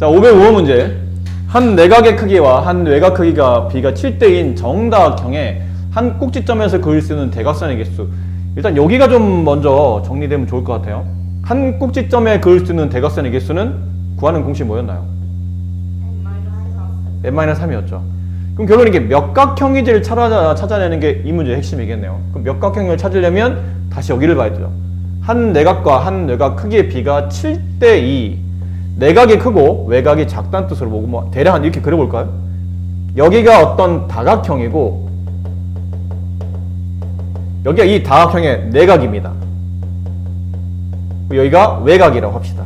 자, 505번 문제. 한 내각의 크기와 한 외곽 크기가 비가 7대인 정다각형의 한 꼭지점에서 그릴 수 있는 대각선의 개수. 일단 여기가 좀 먼저 정리되면 좋을 것 같아요. 한 꼭지점에 그릴 수 있는 대각선의 개수는 구하는 공식 뭐였나요? n-3이었죠. 그럼 결론 이게 몇각형인지를 찾아, 찾아내는 게 이 문제의 핵심이겠네요. 그럼 몇각형을 찾으려면 다시 여기를 봐야 되죠. 한 내각과 한 내각 크기의 비가 7대 2. 내각이 크고 외곽이 작다는 뜻으로 보고 뭐 대략 한 이렇게 그려볼까요? 여기가 어떤 다각형이고 여기가 이 다각형의 내각입니다. 여기가 외곽이라고 합시다.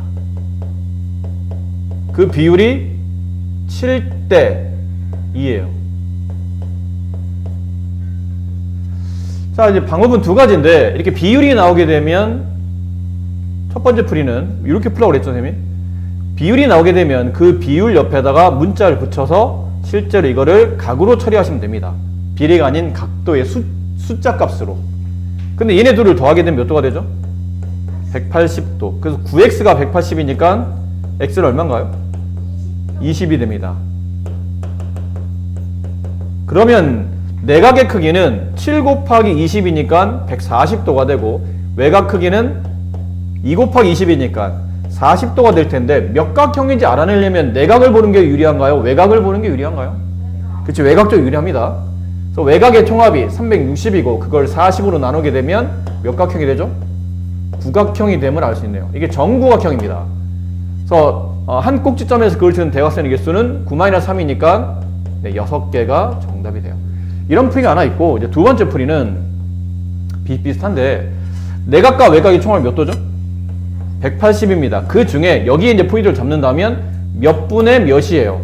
그 비율이 7대 2예요. 자, 이제 방법은 두 가지인데 이렇게 비율이 나오게 되면 첫 번째 풀이는 이렇게 풀라고 그랬죠, 선생님이? 비율이 나오게 되면 그 비율 옆에다가 문자를 붙여서 실제로 이거를 각으로 처리하시면 됩니다. 비례가 아닌 각도의 수, 숫자 값으로. 근데 얘네 둘을 더하게 되면 몇 도가 되죠? 180도. 그래서 9x가 180이니까 x는 얼마인가요? 20이 됩니다. 그러면 내각의 크기는 7 곱하기 20이니까 140도가 되고 외곽 크기는 2 곱하기 20이니까 40도가 될 텐데 몇 각형인지 알아내려면 내각을 보는 게 유리한가요? 외곽을 보는 게 유리한가요? 그렇지 외곽도 유리합니다. 그래서 외곽의 총합이 360이고 그걸 40으로 나누게 되면 몇 각형이 되죠? 구각형이 됨을 알 수 있네요. 이게 정구각형입니다. 그래서 어, 한 꼭지점에서 수 있는 대각선의 개수는 9-3이니까 네, 6개가 정답이 돼요. 이런 풀이가 하나 있고 이제 두 번째 풀이는 비슷비슷한데 내각과 외곽의 총합이 몇 도죠? 180입니다. 그 중에 여기에 이제 포인트를 잡는다면 몇 분의 몇이에요?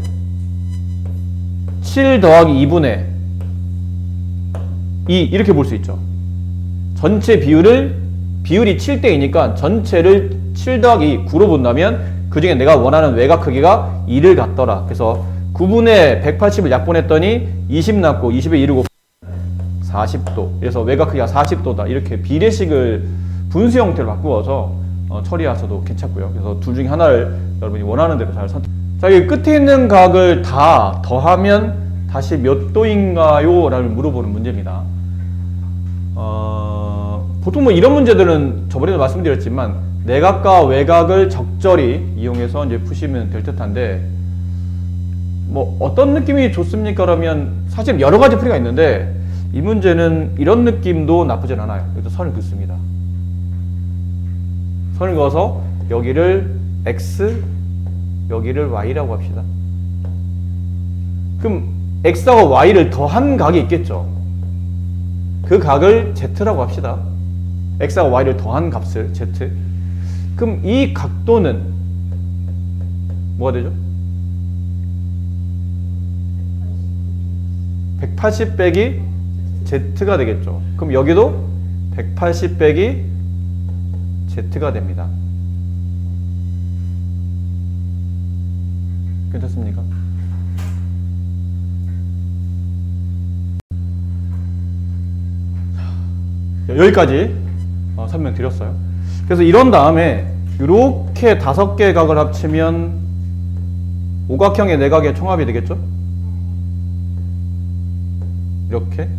7 더하기 2분의 2 이렇게 볼 수 있죠. 전체 비율을 비율이 7대이니까 전체를 7 더하기 9로 본다면 그 중에 내가 원하는 외곽 크기가 2를 갖더라. 그래서 9분의 180을 약분했더니 20 남고 20에 1을 곱 40도. 그래서 외곽 크기가 40도다. 이렇게 비례식을 분수 형태로 바꾸어서 어, 처리하셔도 괜찮고요. 그래서 둘 중에 하나를 여러분이 원하는 대로 잘 선택. 자, 이 끝에 있는 각을 다 더하면 다시 몇 도인가요? 라를 물어보는 문제입니다. 어, 보통 뭐 이런 문제들은 저번에도 말씀드렸지만 내각과 외곽을 적절히 이용해서 이제 푸시면 될 듯한데 뭐 어떤 느낌이 좋습니까? 그러면 사실 여러 가지 풀이가 있는데 이 문제는 이런 느낌도 나쁘진 않아요. 여기서 선을 긋습니다. 선을 그어서 여기를 x, 여기를 y라고 합시다. 그럼 x하고 y를 더한 각이 있겠죠. 그 각을 z라고 합시다. x하고 y를 더한 값을 z. 그럼 이 각도는 뭐가 되죠? 180 빼기 z가 되겠죠. 그럼 여기도 180 빼기 Z가 됩니다. 괜찮습니까? 자, 여기까지 어, 설명드렸어요. 그래서 이런 다음에 이렇게 다섯 개 각을 합치면 오각형의 내각의 총합이 되겠죠? 이렇게.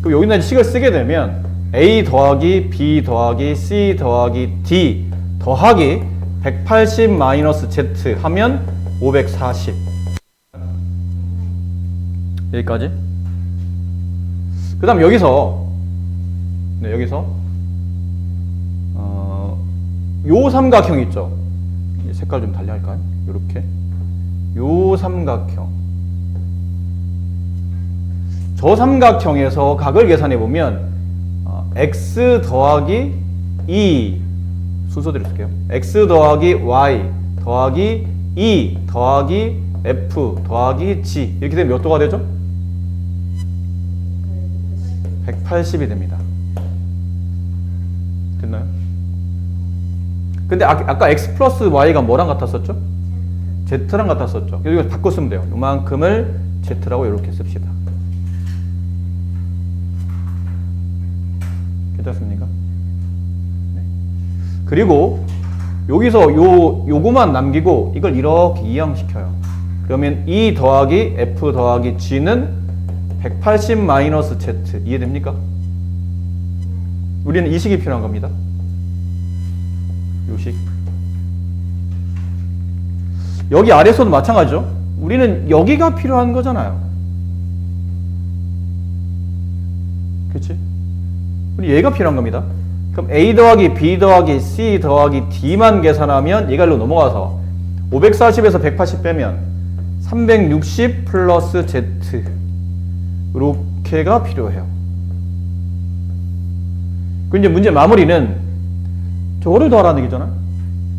그럼 여기다 식을 쓰게 되면 A 더하기 B 더하기 C 더하기 D 더하기 180 마이너스 Z 하면 540 여기까지? 그 다음 여기서 네, 여기서 어, 요 삼각형 있죠? 이 색깔 좀 달리 할까요? 요렇게. 요 삼각형. 저 삼각형에서 각을 계산해 보면 x 더하기 2 순서대로 쓸게요. x 더하기 y 더하기 2 더하기 f 더하기 g 이렇게 되면 몇 도가 되죠? 180이 됩니다. 됐나요? 근데 아, 아까 x 플러스 y가 뭐랑 같았었죠? z랑 같았었죠. 이거 바꿔 쓰면 돼요. 이만큼을 z라고 이렇게 씁시다. 그리고 여기서 요 요거만 남기고 이걸 이렇게 이항시켜요. 그러면 E 더하기 F 더하기 G는 180 마이너스 Z 이해됩니까? 우리는 이 식이 필요한 겁니다. 요식. 여기 아래서도 마찬가지죠. 우리는 여기가 필요한 거잖아요. 그렇지? 우리 얘가 필요한 겁니다. 그럼 A 더하기 B 더하기 C 더하기 D만 계산하면 일로 넘어가서 540에서 180 빼면 360 플러스 Z 이렇게가 필요해요. 그 이제 문제 마무리는 저거를 더하라는 얘기잖아.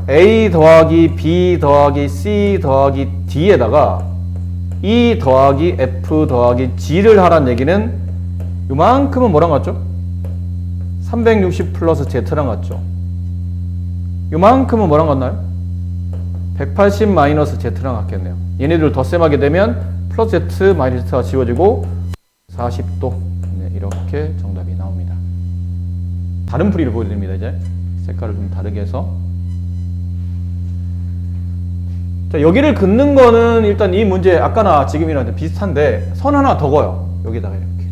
A 더하기 B 더하기 C 더하기 D에다가 E 더하기 F 더하기 G를 하라는 얘기는 요만큼은 뭐랑 같죠? 360 플러스 Z랑 같죠? 요만큼은 뭐랑 같나요? 180 마이너스 Z랑 같겠네요. 얘네들 덧셈하게 되면 플러스 Z 마이너스 Z가 지워지고 40도 네, 이렇게 정답이 나옵니다. 다른 풀이를 보여드립니다. 이제 색깔을 좀 다르게 해서 자 여기를 긋는 거는 일단 이 문제 아까나 지금이랑 비슷한데 선 하나 더 거요. 여기다가 이렇게.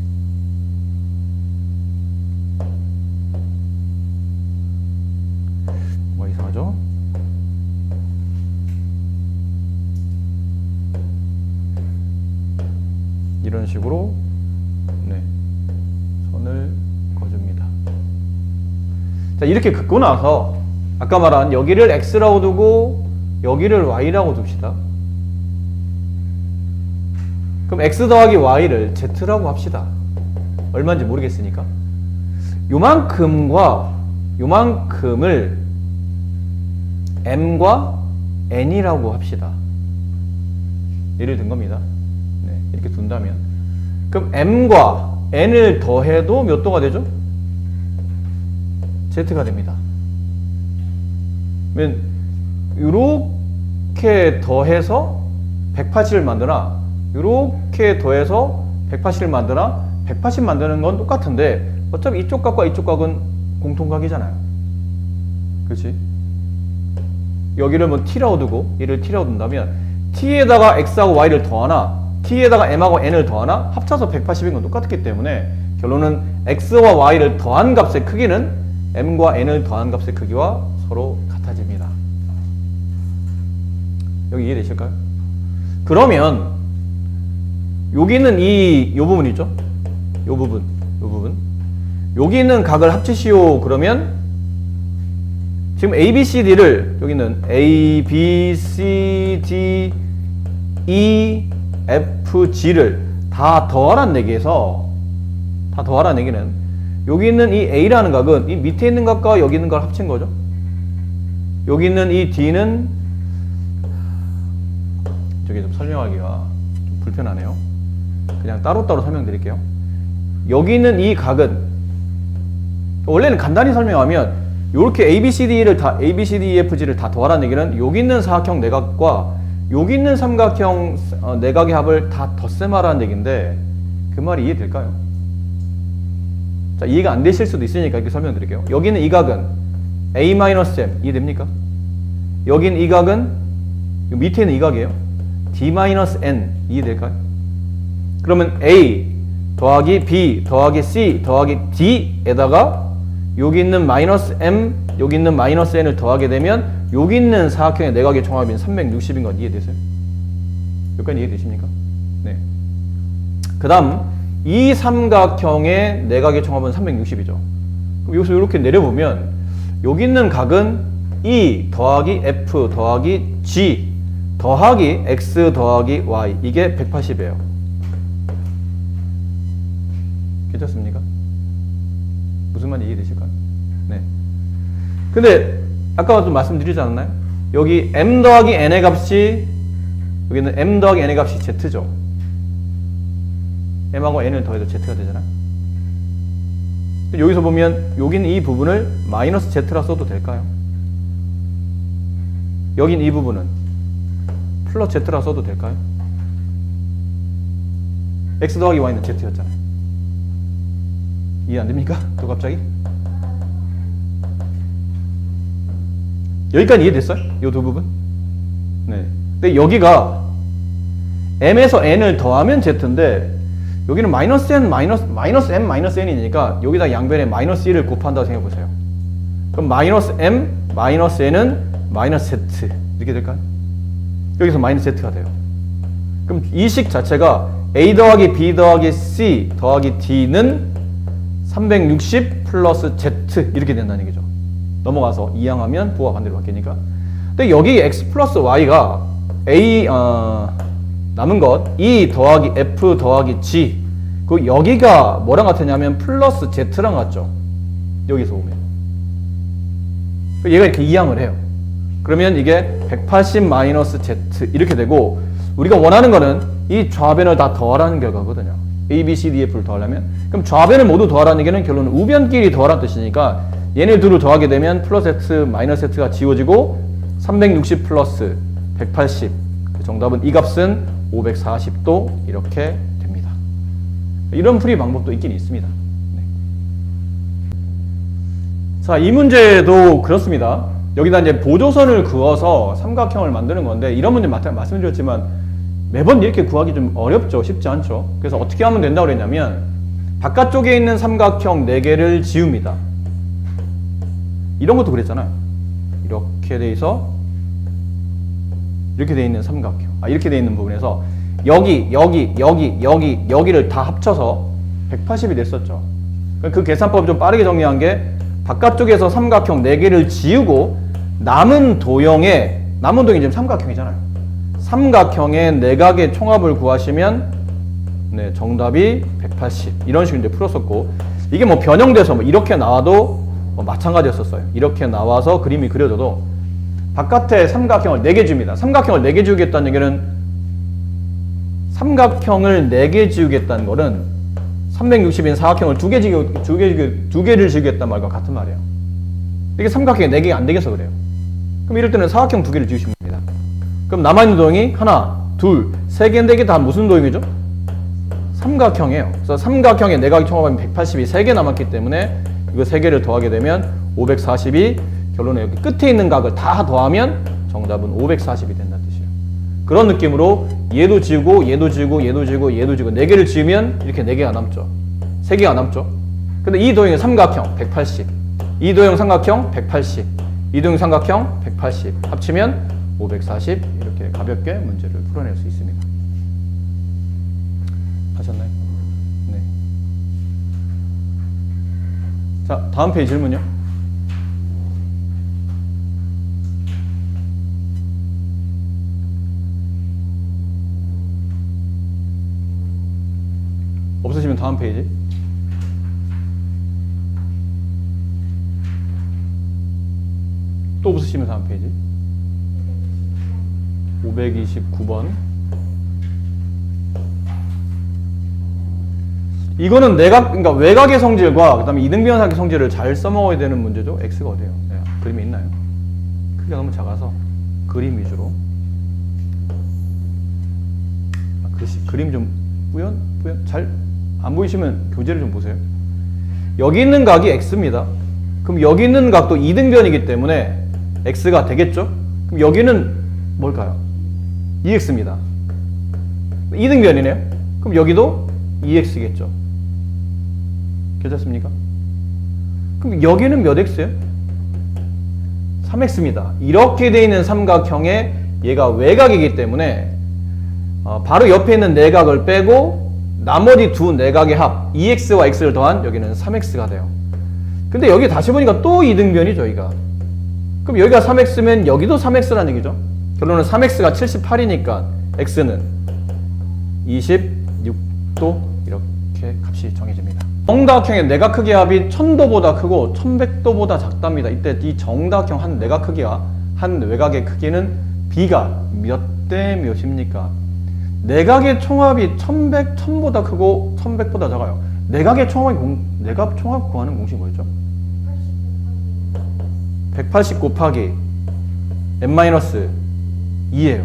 이렇게 긋고 나서 아까 말한 여기를 x라고 두고 여기를 y라고 둡시다. 그럼 x 더하기 y를 z라고 합시다. 얼마인지 모르겠으니까. 요만큼과 요만큼을 m과 n이라고 합시다. 예를 든 겁니다. 네, 이렇게 둔다면. 그럼 m과 n을 더해도 몇 도가 되죠? Z가 됩니다. 그러면 이렇게 더해서 180을 만드나 이렇게 더해서 180을 만드나 180 만드는 건 똑같은데 어차피 이쪽 각과 이쪽 각은 공통각이잖아요. 그렇지? 여기를 뭐 t라고 두고 얘를 t라고 둔다면 t에다가 x하고 y를 더하나 t에다가 m하고 n을 더하나 합쳐서 180인 건 똑같기 때문에 결론은 x와 y를 더한 값의 크기는 m과 n을 더한 값의 크기와 서로 같아집니다. 여기 이해되실까요? 그러면 여기는 이, 요 부분 있죠? 요 부분, 요 부분. 여기 있는 각을 합치시오. 그러면 지금 A, B, C, D를 여기는 A, B, C, D, E, F, G를 다 더하라는 얘기에서 다 더하라는 얘기는 여기 있는 이 A라는 각은 이 밑에 있는 각과 여기 있는 걸 합친 거죠. 여기 있는 이 D는 저기 좀 설명하기가 좀 불편하네요. 그냥 따로따로 설명드릴게요. 여기 있는 이 각은 원래는 간단히 설명하면 이렇게 A, B, C, D를 다 A, B, C, D, E, F, G를 다 더하라는 얘기는 여기 있는 사각형 내각과 여기 있는 삼각형 어, 내각의 합을 다 덧셈하라는 얘기인데 그 말이 이해될까요? 자, 이해가 안 되실 수도 있으니까 이렇게 설명드릴게요. 여기는 이 각은 A-M 이해됩니까? 여긴 이 각은 요 밑에 있는 이 각이에요. D-N 이해될까요? 그러면 A 더하기 B 더하기 C 더하기 D에다가 여기 있는 마이너스 M 여기 있는 마이너스 N을 더하게 되면 여기 있는 사각형의 내각의 총합인 360인 건 이해되세요? 여기까지 이해되십니까? 네. 그 다음 이 삼각형의 내각의 총합은 360이죠. 그럼 여기서 이렇게 내려보면 여기 있는 각은 E 더하기 F 더하기 G 더하기 X 더하기 Y 이게 180이에요. 괜찮습니까? 무슨 말인지 이해되실까요? 네. 근데 아까 좀 말씀드리지 않았나요? 여기 M 더하기 N의 값이 여기는 M 더하기 N의 값이 Z죠. M하고 N을 더해도 Z가 되잖아요. 여기서 보면 여기는 이 부분을 마이너스 Z라 써도 될까요? 여긴 이 부분은 플러스 Z라 써도 될까요? X 더하기 Y는 Z였잖아요. 이해 안 됩니까? 또 갑자기? 여기까지 이해됐어요? 이 두 부분? 네. 근데 여기가 m에서 n을 더하면 z인데 여기는 마이너스 n 마이너스 마이너스 m 마이너스 n이니까 여기다 양변에 마이너스 1을 곱한다고 생각해 보세요. 그럼 마이너스 m 마이너스 n은 마이너스 z 이렇게 될까요? 여기서 마이너스 z가 돼요. 그럼 이 식 자체가 a 더하기 b 더하기 c 더하기 d는 360 플러스 z 이렇게 된다는 얘기죠. 넘어가서 이항하면 부호가 반대로 바뀌니까. 근데 여기 x 플러스 y가 a 어, 남은 것 e 더하기 f 더하기 g 그 여기가 뭐랑 같으냐면 플러스 z랑 같죠. 여기서 오면. 얘가 이렇게 이항을 해요. 그러면 이게 180 마이너스 z 이렇게 되고 우리가 원하는 거는 이 좌변을 다 더하라는 결과거든요. a, b, c, d, f를 더하려면 그럼 좌변을 모두 더하라는 얘기는 결론은 우변끼리 더하라는 뜻이니까 얘네 둘을 더하게 되면 플러스 z, 마이너스 z가 지워지고 360 플러스 180 그 정답은 이 값은 540도 이렇게 됩니다. 이런 풀이 방법도 있긴 있습니다. 네. 자, 이 문제도 그렇습니다. 여기다 이제 보조선을 그어서 삼각형을 만드는 건데 이런 문제 마- 말씀드렸지만 매번 이렇게 구하기 좀 어렵죠. 쉽지 않죠. 그래서 어떻게 하면 된다고 그랬냐면 바깥쪽에 있는 삼각형 4개를 지웁니다. 이런 것도 그랬잖아요. 이렇게 돼 있어 이렇게 돼 있는 삼각형. 아, 이렇게 돼 있는 부분에서 여기, 여기, 여기, 여기, 여기를 다 합쳐서 180이 됐었죠. 그 계산법 좀 빠르게 정리한 게 바깥쪽에서 삼각형 4개를 지우고 남은 도형의 남은 도형이 지금 삼각형이잖아요. 삼각형의 내각의 총합을 구하시면 네, 정답이 180 이런 식으로 이제 풀었었고 이게 뭐 변형돼서 뭐 이렇게 나와도 뭐 마찬가지였었어요. 이렇게 나와서 그림이 그려져도 바깥에 삼각형을 4개 줍니다. 삼각형을 4개 지우겠다는 얘기는 삼각형을 4개 지우겠다는 거는 360인 사각형을 2개 지우, 2개, 2개를 지우겠다는 말과 같은 말이에요. 이게 삼각형이 4개가 안 되겠어 그래요. 그럼 이럴 때는 사각형 2개를 지우시면 됩니다. 그럼 남아있는 도형이 하나, 둘, 세 개, 네 개 다 무슨 도형이죠? 삼각형이에요. 그래서 삼각형의 내각이 총합하면 180이 3개 남았기 때문에 이거 3개를 더하게 되면 540이 결론에 여기 끝에 있는 각을 다 더하면 정답은 540이 된다는 뜻이에요. 그런 느낌으로 얘도 지우고 얘도 지우고 얘도 지우고 얘도 지우고 4개를 지우면 이렇게 4개가 남죠. 3개가 남죠. 근데 이 도형의 삼각형 180. 이 도형 삼각형 180. 이 도형 삼각형 180. 합치면 540 이렇게 가볍게 문제를 풀어낼 수 있습니다. 하셨나요? 네. 자, 다음 페이지 질문요. 없으시면 다음 페이지. 또 없으시면 다음 페이지. 529번. 이거는 내각, 그러니까 외곽의 성질과 그다음에 이등변학의 성질을 잘 써먹어야 되는 문제죠. x가 어디예요? 네, 그림이 있나요? 크기가 너무 작아서 그림 위주로. 아, 글씨, 그림 좀 뿌연, 뿌연, 잘 안 보이시면 교재를 좀 보세요. 여기 있는 각이 x입니다. 그럼 여기 있는 각도 이등변이기 때문에 x가 되겠죠? 그럼 여기는 뭘까요? 2x입니다. 이등변이네요. 그럼 여기도 2x겠죠. 괜찮습니까? 그럼 여기는 몇 x예요? 3x입니다. 이렇게 돼 있는 삼각형에 얘가 외곽이기 때문에 어, 바로 옆에 있는 내각을 빼고 나머지 두 내각의 합 2x와 x를 더한 여기는 3x가 돼요. 근데 여기 다시 보니까 또 이등변이죠, 여기가. 그럼 여기가 3x면 여기도 3x라는 얘기죠. 결론은 3x가 78이니까 x는 26도 이렇게 값이 정해집니다. 정다각형의 내각 크기 합이 1000도보다 크고 1100도보다 작답니다. 이때 이 정다각형 한 내각 크기와 한 외곽의 크기는 b가 몇 대 몇입니까? 내각의 총합이 1100, 1000보다 크고 1100보다 작아요. 내각의 총합이 공, 내각 총합 구하는 공식 뭐였죠? 180 곱하기 n-2예요.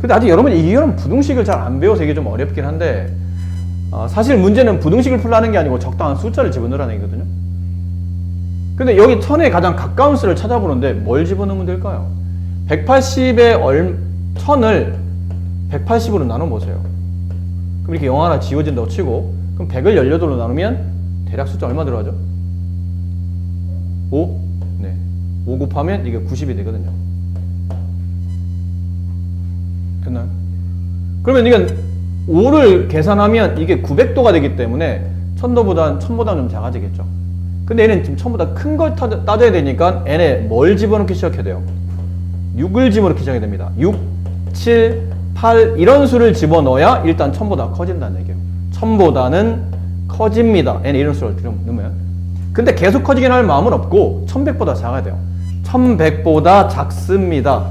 근데 아직 여러분 이런 부등식을 잘 안 배워서 이게 좀 어렵긴 한데 어, 사실 문제는 부등식을 풀라는 게 아니고 적당한 숫자를 집어넣으라는 얘기거든요. 근데 여기 1000에 가장 가까운 수를 찾아보는데 뭘 집어넣으면 될까요? 180에 얼, 1000을 180으로 나눠 보세요. 그럼 이렇게 0 하나 지워진다고 치고 그럼 100을 18로 나누면 대략 숫자 얼마 들어가죠? 5? 네. 5 곱하면 이게 90이 되거든요. 됐나요? 그러면 이건 5를 계산하면 이게 900도가 되기 때문에 1000도보다 1000보다 좀 작아지겠죠. 근데 얘는 지금 1000보다 큰 걸 따져야 되니까 n에 뭘 집어넣기 시작해야 돼요? 6을 집어넣기 시작해야 됩니다. 6, 7, 8 이런 수를 집어넣어야 일단 1000보다 커진다는 얘기예요. 1000보다는 커집니다. n에 이런 수를 넣으면. 근데 계속 커지긴 할 마음은 없고 1100보다 작아야 돼요. 1100보다 작습니다.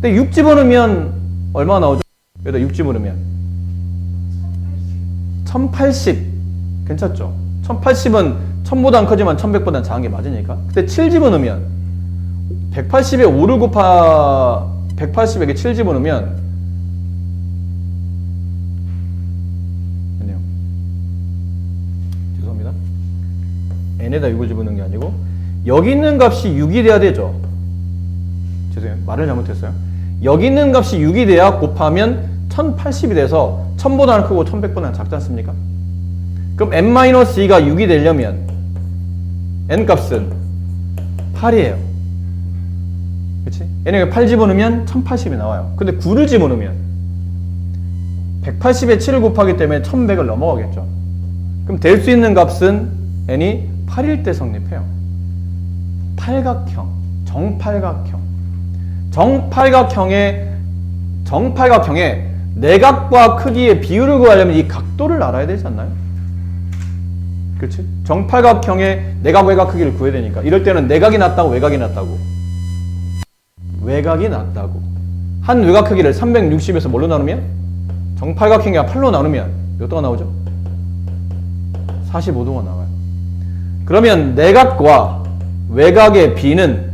근데 6 집어넣으면 얼마 나오죠? 여기다 6 집어넣으면 1080 괜찮죠? 1080은 1000보단 커지만 1100보단 작은 게 맞으니까 근데 7 집어넣으면 180에 5를 곱하 180에게 7 집어넣으면 아니요. 죄송합니다. N에다 6을 집어넣은 게 아니고 여기 있는 값이 6이 돼야 되죠. 죄송해요. 말을 잘못했어요. 여기 있는 값이 6이 돼야 곱하면 1080이 돼서 1000보다는 크고 1100보다는 작지 않습니까? 그럼 n-2가 6이 되려면 n 값은 8이에요. 그치? n에 8 집어넣으면 1080이 나와요. 근데 9를 집어넣으면 180에 7을 곱하기 때문에 1100을 넘어가겠죠. 그럼 될 수 있는 값은 n이 8일 때 성립해요. 팔각형, 정팔각형. 정팔각형의 정팔각형의 내각과 크기의 비율을 구하려면 이 각도를 알아야 되지 않나요? 그렇지? 정팔각형의 내각 외곽 크기를 구해야 되니까 이럴 때는 내각이 낮다고 외곽이 낮다고 외곽이 낮다고 한 외곽 크기를 360에서 뭘로 나누면 정팔각형이 8로 나누면 몇 도가 나오죠? 45도가 나와요. 그러면 내각과 외곽의 비는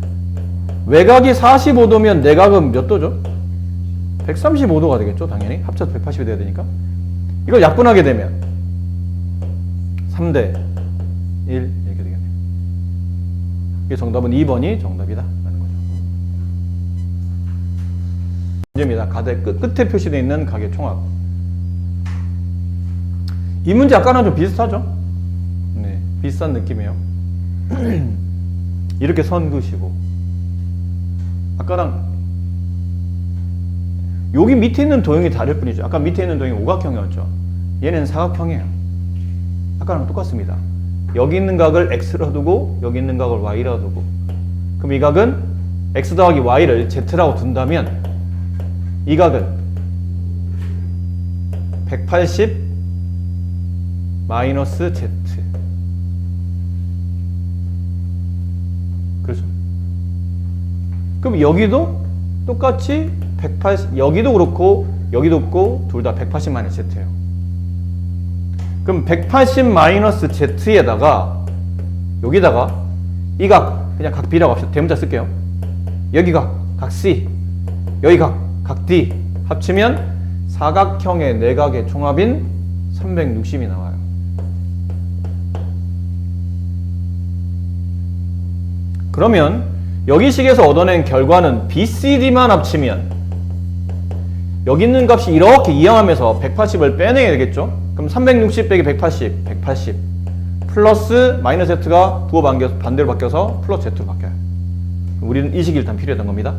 외곽이 45도면 내각은 몇 도죠? 135도가 되겠죠, 당연히. 합쳐서 180이 돼야 되니까. 이걸 약분하게 되면 3대 1 이렇게 되겠네요. 이게 정답은 2번이 정답이다. 문제입니다. 가대 끝, 끝에 표시되어 있는 가계 총합. 이 문제 아까랑 좀 비슷하죠? 네, 비슷한 느낌이에요. 이렇게 선 그시고 아까랑 여기 밑에 있는 도형이 다를 뿐이죠. 아까 밑에 있는 도형이 오각형이었죠. 얘는 사각형이에요. 아까랑 똑같습니다. 여기 있는 각을 x로 두고 여기 있는 각을 y로 두고 그럼 이 각은 x 더하기 y를 z라고 둔다면 이 각은 180 마이너스 z 그렇죠. 그럼 여기도 똑같이 180 여기도 그렇고 여기도 없고 둘 다 180 마이너스 z예요. 그럼 180 마이너스 z에다가 여기다가 이 각 그냥 각 b라고 합시다. 대문자 쓸게요. 여기 각, 각 c, 여기 각, 각 d 합치면 사각형의 내각의 총합인 360이 나와요. 그러면 여기 식에서 얻어낸 결과는 BCD만 합치면 여기 있는 값이 이렇게 이항하면서 180을 빼내야 되겠죠? 그럼 360 빼기 180, 180 플러스 마이너스 Z가 부호 반대로 바뀌어서 플러스 Z로 바뀌어요. 우리는 이 식이 일단 필요했던 겁니다.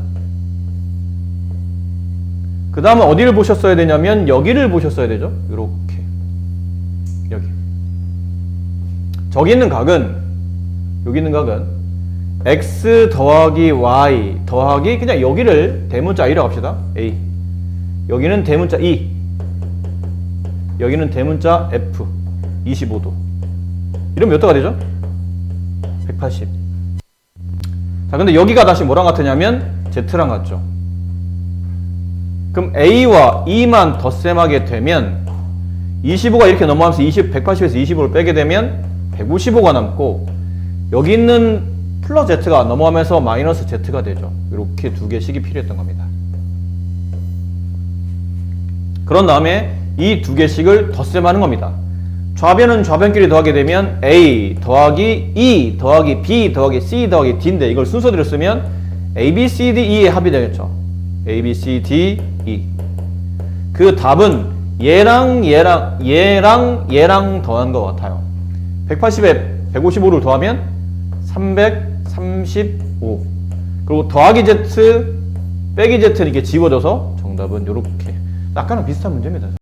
그 다음은 어디를 보셨어야 되냐면 여기를 보셨어야 되죠? 이렇게 여기 저기 있는 각은 여기 있는 각은 x 더하기 y 더하기 그냥 여기를 대문자 a라고 합시다. a 여기는 대문자 e 여기는 대문자 f 25도 이러면 몇 도가 되죠? 180 자, 근데 여기가 다시 뭐랑 같으냐면 z랑 같죠. 그럼 a와 e만 덧셈하게 되면 25가 이렇게 넘어가면서 20, 180에서 25를 빼게 되면 155가 남고 여기 있는 플러스 z가 넘어가면서 마이너스 z가 되죠. 이렇게 두 개씩이 필요했던 겁니다. 그런 다음에 이 두 개씩을 덧셈하는 겁니다. 좌변은 좌변끼리 더하게 되면 A 더하기 E 더하기 B 더하기 C 더하기 D인데 이걸 순서대로 쓰면 A, B, C, D, E의 합이 되겠죠. A, B, C, D, E. 그 답은 얘랑 얘랑 얘랑 얘랑 더한 것 같아요. 180에 155를 더하면 335. 그리고 더하기 Z 빼기 Z는 이렇게 지워져서 정답은 이렇게. 아까랑 비슷한 문제입니다.